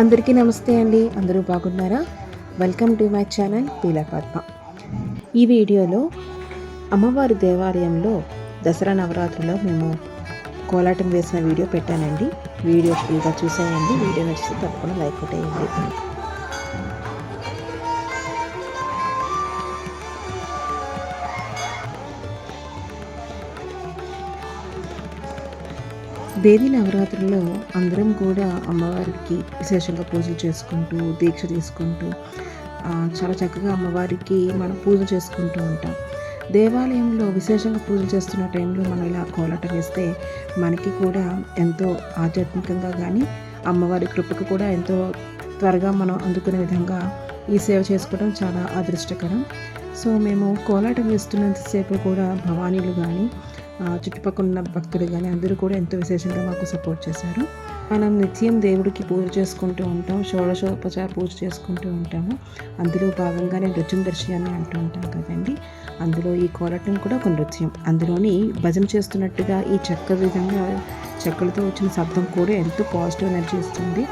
అందరికీ నమస్తే అండి. అందరూ బాగున్నారా? Welcome to my channel Peela Padma ఈ వీడియోలో అమ్మవారి దేవాలయంలో దసరా నవరాత్రిలో మేము కోలాటం వేసిన వీడియో పెట్టానండి. వీడియో ఫుల్గా చూసేయండి. వీడియో నచ్చితే తప్పకుండా లైక్ కొట్టేయండి. దేవీ నవరాత్రుల్లో అందరం కూడా అమ్మవారికి విశేషంగా పూజలు చేసుకుంటూ దీక్ష తీసుకుంటూ చాలా చక్కగా అమ్మవారికి మనం పూజ చేసుకుంటూ ఉంటాం. దేవాలయంలో విశేషంగా పూజలు చేస్తున్న టైంలో మనం ఇలా కోలాటం వేస్తే మనకి కూడా ఎంతో ఆధ్యాత్మికంగా కానీ అమ్మవారి కృపకు కూడా ఎంతో త్వరగా మనం అందుకునే విధంగా ఈ సేవ చేసుకోవడం చాలా అదృష్టకరం. సో మేము కోలాటం వేస్తున్నంతసేపు కూడా భవానీలు కానీ చుట్టుపక్కల ఉన్న భక్తులు కానీ అందరూ కూడా ఎంతో విశేషంగా మాకు సపోర్ట్ చేశారు. మనం నిత్యం దేవుడికి పూజ చేసుకుంటూ ఉంటాం షోడశోపచార పూజ చేసుకుంటూ ఉంటాము. అందులో భాగంగానే నృత్యం దర్శనాన్ని అంటూ ఉంటాం కదండి. అందులో ఈ కోలటం కూడా ఒక నృత్యం. అందులోని భజన చేస్తున్నట్టుగా ఈ చెక్క విధంగా చెక్కలతో వచ్చిన శబ్దం కూడా ఎంతో పాజిటివ్ ఎనర్జీ ఇస్తుంది.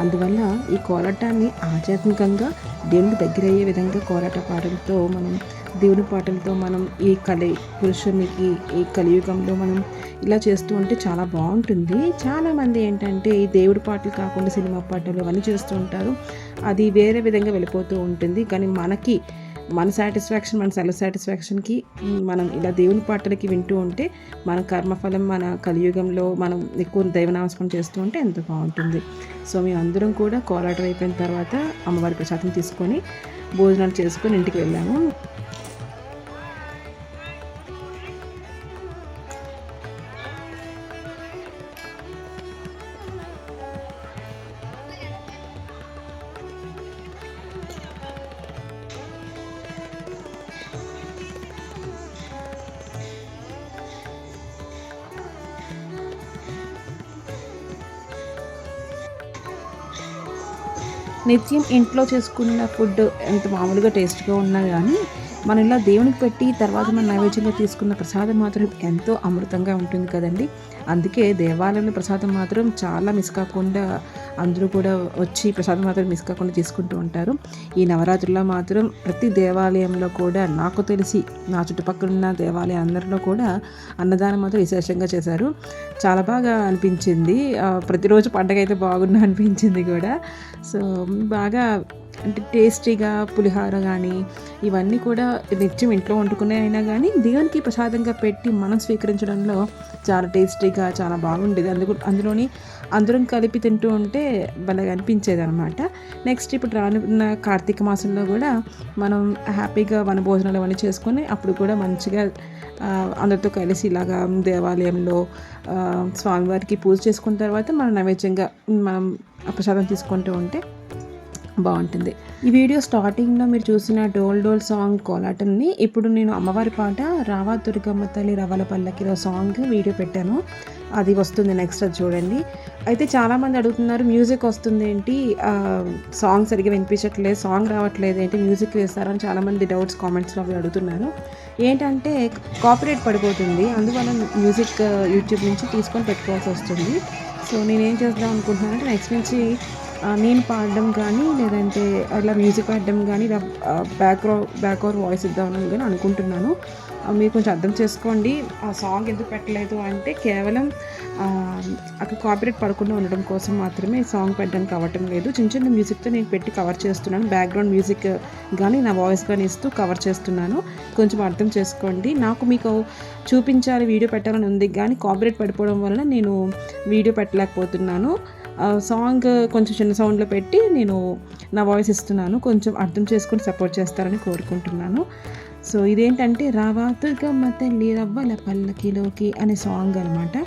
అందువల్ల ఈ కోలాటాన్ని ఆధ్యాత్మికంగా దేవుడు దగ్గర అయ్యే విధంగా కోలాట పాటలతో మనం దేవుని పాటలతో మనం ఈ కలి పురుషునికి ఈ కలియుగంలో మనం ఇలా చేస్తూ ఉంటే చాలా బాగుంటుంది. చాలామంది ఏంటంటే ఈ దేవుడి పాటలు కాకుండా సినిమా పాటలు అవన్నీ చేస్తూ ఉంటారు. అది వేరే విధంగా వెళ్ళిపోతూ ఉంటుంది. కానీ మనకి మన సాటిస్ఫాక్షన్ మన సెల్ఫ్ సాటిస్ఫాక్షన్కి మనం ఇలా దేవుని పాటలకి వింటూ ఉంటే మన కర్మఫలం మన కలియుగంలో మనం ఎక్కువ దైవనామస్మరణ చేస్తూ ఉంటే ఎంత బాగుంటుంది. సో మేము అందరం కూడా కోలాటం అయిపోయిన తర్వాత అమ్మవారి ప్రసాదం తీసుకొని భోజనాలు చేసుకొని ఇంటికి వెళ్ళాము. నిత్యం ఇంట్లో చేసుకున్న ఫుడ్ ఎంత మామూలుగా టేస్ట్గా ఉన్నా కానీ మనం ఇలా దేవునికి పెట్టి తర్వాత మన నైవేద్యంగా తీసుకున్న ప్రసాదం మాత్రం ఎంతో అమృతంగా ఉంటుంది కదండి. అందుకే దేవాలయంలో ప్రసాదం మాత్రం చాలా మిస్ కాకుండా అందరూ కూడా వచ్చి ప్రసాదం మాత్రం మిస్ కాకుండా తీసుకుంటూ ఉంటారు. ఈ నవరాత్రుల్లో మాత్రం ప్రతి దేవాలయంలో కూడా నాకు తెలిసి నా చుట్టుపక్కల ఉన్న దేవాలయం అందరిలో కూడా అన్నదానం మాత్రం విశేషంగా చేశారు. చాలా బాగా అనిపించింది. ప్రతిరోజు పండగ అయితే బాగున్నా అనిపించింది కూడా. సో బాగా అంటే టేస్టీగా పులిహార కానీ ఇవన్నీ కూడా నిత్యం ఇంట్లో వండుకునే అయినా కానీ దేవునికి ప్రసాదంగా పెట్టి మనం స్వీకరించడంలో చాలా టేస్టీగా చాలా బాగుండేది. అందుకు అందులోని అందరం కలిపి తింటూ ఉంటే భలేగా అనిపించేది అనమాట నెక్స్ట్ ఇప్పుడు రానున్న కార్తీక మాసంలో కూడా మనం హ్యాపీగా వన భోజనాలు అవన్నీ చేసుకొని అప్పుడు కూడా మంచిగా అందరితో కలిసి ఇలాగా దేవాలయంలో స్వామివారికి పూజ చేసుకున్న తర్వాత మనం నైవేద్యంగా మనం ప్రసాదం తీసుకుంటూ ఉంటే బాగుంటుంది. ఈ వీడియో స్టార్టింగ్లో మీరు చూసిన డోల్ డోల్ సాంగ్ కోలాటంని ఇప్పుడు నేను అమ్మవారి పాట రావా దుర్గమ్మ తల్లి రవల పల్లకిలో సాంగ్ వీడియో పెట్టాను. అది వస్తుంది నెక్స్ట్ అది చూడండి. అయితే చాలామంది అడుగుతున్నారు మ్యూజిక్ వస్తుంది ఏంటి? సాంగ్ సరిగ్గా వినిపించట్లేదు సాంగ్ రావట్లేదు ఏంటి? మ్యూజిక్ వేస్తారని చాలామంది డౌట్స్ కామెంట్స్లో అవి అడుగుతున్నారు. ఏంటంటే కాపరేట్ పడిపోతుంది అందువల్ల మ్యూజిక్ యూట్యూబ్ నుంచి తీసుకొని పెట్టుకోవాల్సి వస్తుంది. సో నేనేం చేద్దాం అనుకుంటున్నానంటే నెక్స్ట్ నుంచి నేను పాడడం కానీ లేదంటే అలా మ్యూజిక్ పాడడం కానీ ఇలా బ్యాక్ బ్యాక్ ఓవర్ వాయిస్ ఇద్దామని కానీ అనుకుంటున్నాను. మీరు కొంచెం అర్థం చేసుకోండి. ఆ సాంగ్ ఎందుకు పెట్టలేదు అంటే కేవలం అక్కడ కాపీరేట్ పడకుండా ఉండడం కోసం మాత్రమే సాంగ్ పెట్టడానికి అవ్వటం లేదు. చిన్న చిన్న మ్యూజిక్తో నేను పెట్టి కవర్ చేస్తున్నాను. బ్యాక్గ్రౌండ్ మ్యూజిక్ కానీ నా వాయిస్ కానీ ఇస్తూ కవర్ చేస్తున్నాను. కొంచెం అర్థం చేసుకోండి. నాకు మీకు చూపించాలి వీడియో పెట్టాలని ఉంది కానీ కాపరేట్ పడిపోవడం వలన నేను వీడియో పెట్టలేకపోతున్నాను. సాంగ్ కొంచెం చిన్న సౌండ్లో పెట్టి నేను నా వాయిస్ ఇస్తున్నాను. కొంచెం అర్థం చేసుకుని సపోర్ట్ చేస్తారని కోరుకుంటున్నాను. సో ఇదేంటంటే రావా దుర్గమ్మ తల్లి రవ్వల పల్లకిలోకి అనే సాంగ్ అనమాట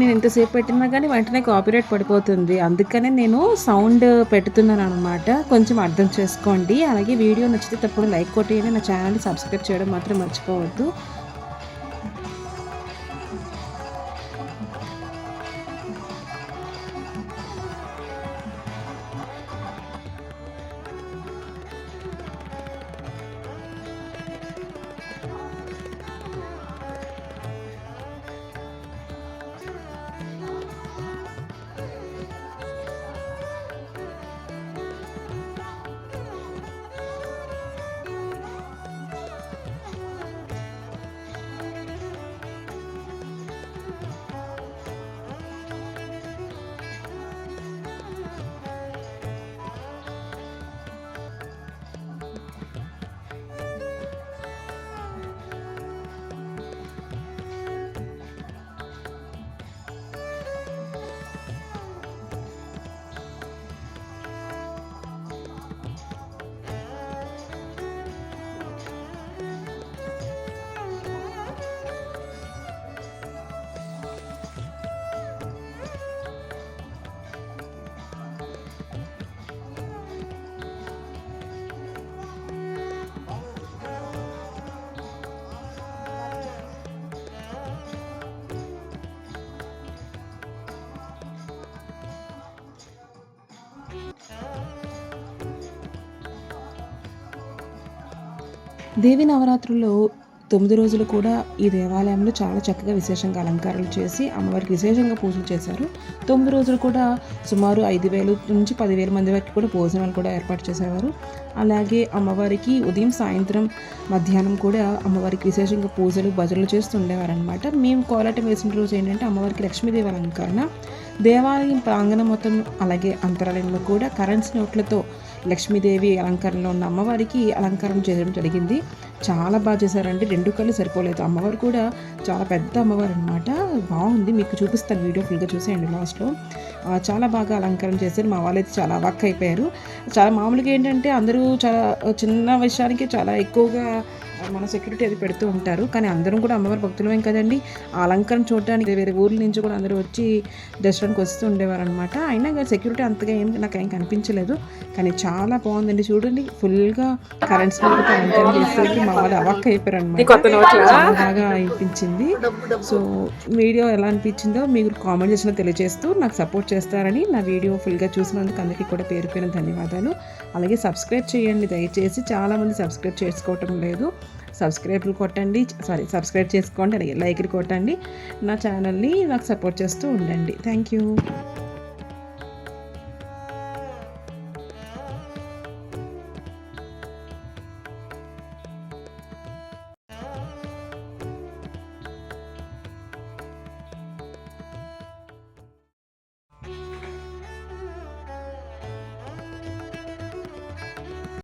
నేను ఎంతసేపు పెట్టినా కానీ వెంటనే కాపీరైట్ పడిపోతుంది. అందుకనే నేను సౌండ్ పెడుతున్నాను అనమాట కొంచెం అర్థం చేసుకోండి. అలాగే వీడియో నచ్చితే తప్పుడు లైక్ కొట్టేయండి. నా ఛానల్ని సబ్స్క్రైబ్ చేయడం మాత్రం మర్చిపోవద్దు. దేవి నవరాత్రుల్లో తొమ్మిది రోజులు కూడా ఈ దేవాలయంలో చాలా చక్కగా విశేషంగా అలంకారాలు చేసి అమ్మవారికి విశేషంగా పూజలు చేశారు. తొమ్మిది రోజులు కూడా సుమారు ఐదు వేలు నుంచి పదివేల మంది వరకు కూడా భోజనాలు కూడా ఏర్పాటు చేసేవారు. అలాగే అమ్మవారికి ఉదయం సాయంత్రం మధ్యాహ్నం కూడా అమ్మవారికి విశేషంగా పూజలు భజనలు చేస్తూ ఉండేవారనమాట మేము కోలాటం వేసిన రోజు ఏంటంటే అమ్మవారికి లక్ష్మీదేవి అలంకరణ. దేవాలయం ప్రాంగణం మొత్తం అలాగే అంతరాలయంలో కూడా కరెన్సీ నోట్లతో లక్ష్మీదేవి అలంకరణలో ఉన్న అమ్మవారికి అలంకారం చేయడం జరిగింది. చాలా బాగా చేశారండి. రెండు కళ్ళు సరిపోలేదు. అమ్మవారు కూడా చాలా పెద్ద అమ్మవారు అనమాట బాగుంది. మీకు చూపిస్తాను. వీడియో ఫుల్గా చూసేయండి లాస్ట్లో. చాలా బాగా అలంకరణ చేశారు. మా వాళ్ళైతే చాలా వర్క్ అయిపోయారు చాలా మామూలుగా ఏంటంటే అందరూ చాలా చిన్న విషయానికి చాలా ఎక్కువగా మన సెక్యూరిటీ అది పెడుతూ ఉంటారు. కానీ అందరం కూడా అమ్మవారి భక్తులమేం కదండి? ఆ అలంకరణ చూడడానికి వేరే ఊర్ల నుంచి కూడా అందరూ వచ్చి దర్శనానికి వస్తూ ఉండేవారు అనమాట అయినా కానీ సెక్యూరిటీ అంతగా ఏం నాకు ఏం కనిపించలేదు. కానీ చాలా బాగుందండి చూడండి. ఫుల్గా కరెంట్స్ అలంకరణ చేసేసరికి మా వాళ్ళు అవాక్ అయిపోయారు అనమాట బాగా అనిపించింది. సో వీడియో ఎలా అనిపించిందో మీరు కామెంట్ చేసిన తెలియజేస్తూ నాకు సపోర్ట్ చేస్తారని నా వీడియో ఫుల్గా చూసినందుకు అందరికీ కూడా పేరు పేరు ధన్యవాదాలు. అలాగే సబ్స్క్రైబ్ చేయండి. దయచేసి చాలామంది సబ్స్క్రైబ్ చేసుకోవటం లేదు. సబ్స్క్రైబ్లు కొట్టండి. సారీ సబ్స్క్రైబ్ చేసుకోండి. అలాగే లైక్లు కొట్టండి. నా ఛానల్ని నాకు సపోర్ట్ చేస్తూ ఉండండి. Thank you.